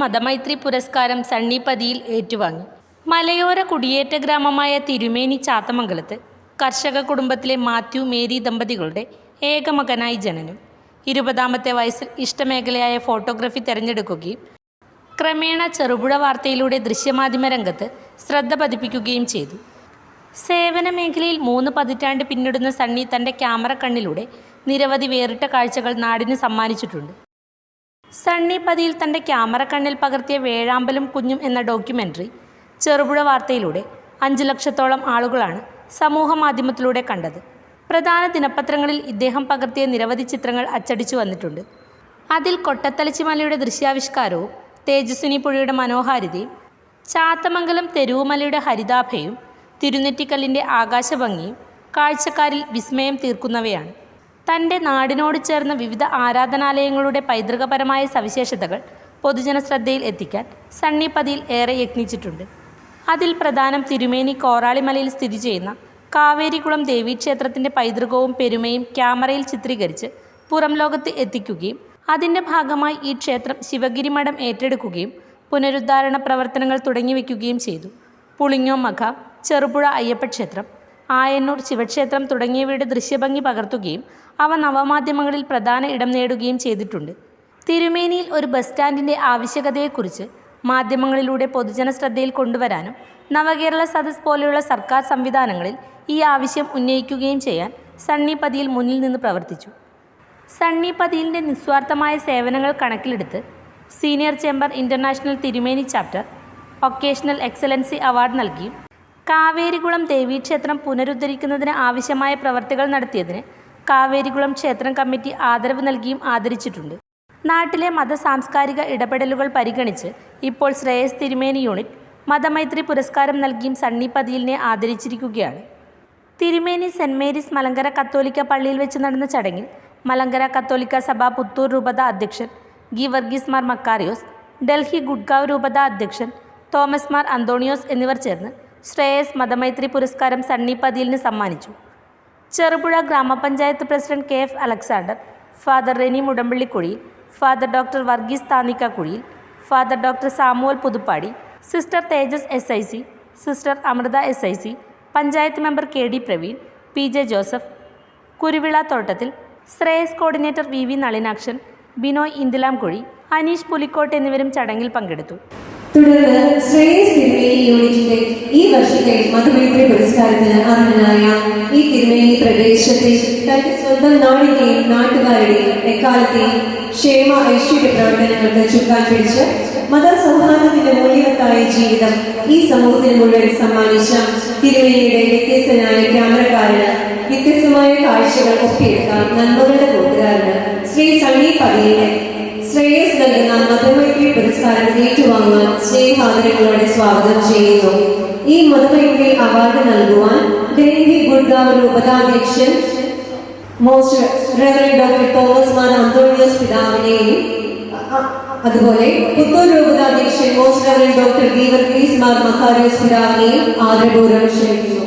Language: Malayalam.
മതമൈത്രി പുരസ്കാരം സണ്ണിപ്പതിയിൽ ഏറ്റുവാങ്ങി. മലയോര കുടിയേറ്റ ഗ്രാമമായ തിരുമേനി ചാത്തമംഗലത്ത് കർഷക കുടുംബത്തിലെ മാത്യു മേരി ദമ്പതികളുടെ ഏകമകനായി ജനനം. ഇരുപതാമത്തെ വയസ്സിൽ ഇഷ്ടമേഖലയായ ഫോട്ടോഗ്രാഫി തിരഞ്ഞെടുക്കുകയും ക്രമേണ ചെറുപുഴ വാർത്തയിലൂടെ ദൃശ്യമാധ്യമ രംഗത്ത് ശ്രദ്ധ പതിപ്പിക്കുകയും ചെയ്തു. സേവന മേഖലയിൽ മൂന്ന് പതിറ്റാണ്ട് പിന്നിടുന്ന സണ്ണി തന്റെ ക്യാമറ കണ്ണിലൂടെ നിരവധി വേറിട്ട കാഴ്ചകൾ നാടിന് സമ്മാനിച്ചിട്ടുണ്ട്. സണ്ണി പതിയിൽ തന്റെ ക്യാമറ കണ്ണിൽ പകർത്തിയ വേഴാമ്പലും കുഞ്ഞും എന്ന ഡോക്യുമെന്ററി ചെറുപുഴ വാർത്തയിലൂടെ അഞ്ച് ലക്ഷത്തോളം ആളുകളാണ് സമൂഹ മാധ്യമത്തിലൂടെ കണ്ടത്. പ്രധാന ദിനപത്രങ്ങളിൽ ഇദ്ദേഹം പകർത്തിയ നിരവധി ചിത്രങ്ങൾ അച്ചടിച്ചു വന്നിട്ടുണ്ട്. അതിൽ കൊട്ടത്തലച്ചിമലയുടെ ദൃശ്യാവിഷ്കാരവും തേജസ്വിനി പുഴയുടെ മനോഹാരിതയും ചാത്തമംഗലം തെരുവുമലയുടെ ഹരിതാഭയും തിരുനെറ്റിക്കല്ലിന്റെ ആകാശഭംഗിയും കാഴ്ചക്കാരിൽ വിസ്മയം തീർക്കുന്നവയാണ്. തന്റെ നാടിനോട് ചേർന്ന വിവിധ ആരാധനാലയങ്ങളുടെ പൈതൃകപരമായ സവിശേഷതകൾ പൊതുജന ശ്രദ്ധയിൽ എത്തിക്കാൻ സണ്ണി പതിയിൽ ഏറെ യത്നിച്ചിട്ടുണ്ട്. അതിൽ പ്രധാനം തിരുമേനി കോറാളിമലയിൽ സ്ഥിതി ചെയ്യുന്ന കാവേരികുളം ദേവീക്ഷേത്രത്തിന്റെ പൈതൃകവും പെരുമയും ക്യാമറയിൽ ചിത്രീകരിച്ച് പുറം ലോകത്ത് എത്തിക്കുകയും അതിന്റെ ഭാഗമായി ഈ ക്ഷേത്രം ശിവഗിരി മഠം ഏറ്റെടുക്കുകയും പുനരുദ്ധാരണ പ്രവർത്തനങ്ങൾ തുടങ്ങിവെക്കുകയും ചെയ്തു. പുളിങ്ങോ മഖ ചെറുപുഴ അയ്യപ്പക്ഷേത്രം ആയന്നൂർ ശിവക്ഷേത്രം തുടങ്ങിയവയുടെ ദൃശ്യഭംഗി പകർത്തുകയും അവ നവമാധ്യമങ്ങളിൽ പ്രധാന ഇടം നേടുകയും ചെയ്തിട്ടുണ്ട്. തിരുമേനിയിൽ ഒരു ബസ് സ്റ്റാൻഡിന്റെ ആവശ്യകതയെക്കുറിച്ച് മാധ്യമങ്ങളിലൂടെ പൊതുജന ശ്രദ്ധയിൽ കൊണ്ടുവരാനും നവകേരള സദസ് പോലെയുള്ള സർക്കാർ സംവിധാനങ്ങളിൽ ഈ ആവശ്യം ഉന്നയിക്കുകയും ചെയ്യാൻ സണ്ണി പതിയിൽ മുന്നിൽ നിന്ന് പ്രവർത്തിച്ചു. സണ്ണി പതിയിലിന്റെ നിസ്വാർത്ഥമായ സേവനങ്ങൾ കണക്കിലെടുത്ത് സീനിയർ ചേംബർ ഇന്റർനാഷണൽ തിരുമേനി ചാപ്റ്റർ ഒക്കേഷണൽ എക്സലൻസി അവാർഡ് നൽകിയും കാവേരികുളം ദേവീക്ഷേത്രം പുനരുദ്ധരിക്കുന്നതിന് ആവശ്യമായ പ്രവർത്തികൾ നടത്തിയതിന് കാവേരികുളം ക്ഷേത്രം കമ്മിറ്റി ആദരവ് നൽകിയും ആദരിച്ചിട്ടുണ്ട്. നാട്ടിലെ മത സാംസ്കാരിക ഇടപെടലുകൾ പരിഗണിച്ച് ഇപ്പോൾ ശ്രേയസ് തിരുമേനി യൂണിറ്റ് മതമൈത്രി പുരസ്കാരം നൽകിയും സണ്ണി പതിയിലിനെ ആദരിച്ചിരിക്കുകയാണ്. തിരുമേനി സെന്റ് മേരീസ് മലങ്കര കത്തോലിക്ക പള്ളിയിൽ വെച്ച് നടന്ന ചടങ്ങിൽ മലങ്കര കത്തോലിക്ക സഭ പുത്തൂർ രൂപത അധ്യക്ഷൻ ഗി വർഗീസ് മാർ മക്കാറിയോസ് ഡൽഹി ഗുഡ്ഗാവ് രൂപത അധ്യക്ഷൻ തോമസ് മാർ അന്തോണിയോസ് എന്നിവർ ചേർന്ന് ശ്രേയസ് മതമൈത്രി പുരസ്കാരം സണ്ണി പതിയിലിന് സമ്മാനിച്ചു. ചെറുപുഴ ഗ്രാമപഞ്ചായത്ത് president K F Alexander father Reni Mudampallikuzhiyil father doctor Varghese Thannikkakuzhiyil father doctor Samuel Puthuppady sister Tejas S I C sister Amrita S I C panchayat member K D Praveen P J Joseph Kuruvila Thottathil Shreyas coordinator V V Nalinakshan Binoy Indilamkuzhi Aneesh Pulikkottu എന്നിവരും ചടങ്ങിൽ പങ്കെടുത്തു. തുടർന്ന് ശ്രേയസ് തിരുമേനി യൂണിറ്റിന്റെ ഈ വർഷത്തെ മധുമൈത്രി പുരസ്കാരത്തിന് അർഹനായ ഈ തിരുമേനി പ്രദേശത്തെ തന്റെ സ്വന്തം നാടിന്റെയും നാട്ടുകാരുടെയും എക്കാലത്തെയും ക്ഷേമ ഐശ്വര്യ പ്രവർത്തനങ്ങൾക്ക് ചുക്കാൻ പിടിച്ച് മതസൗഹാർദ്ദത്തിന്റെ മൂല്യവത്തായ ജീവിതം ഈ സമൂഹത്തിന് മുഴുവൻ സമ്മാനിച്ച തിരുമേനിയുടെ വ്യത്യസ്തനായ ക്യാമറക്കാരന് വ്യത്യസ്തമായ കാഴ്ചകൾ ഒപ്പിയെടുക്കാൻ നന്മകളുടെ കൂട്ടുകാരന് ശ്രീ സണ്ണി പതിയുടെ ശ്രേയസ് നൽകുന്ന മധുമൈത്രി പുരസ്കാരം ഏറ്റുവാങ്ങാൻ സ്നേഹാദരങ്ങളോടെ സ്വാഗതം ചെയ്യുന്നു. ഈ മധുമൈത്രി അവാർഡ് നൽകുവാൻ ഡൽഹി ഗുഡ്ഗാവ് ഉപതാധ്യക്ഷൻ ഡോക്ടർ തോമസ് മാൻ അന്തോണിയോസ് പിതാവിനെയും അതുപോലെ പുത്തൂർ രൂപതാധ്യക്ഷൻ മോസ്റ്റ് ഡോക്ടർ ഗീവർ ഗ്രീസ് മാർ മക്കാരിയോസ് പിതാവിനെയും ആദരപൂർവം ക്ഷണിക്കുന്നു.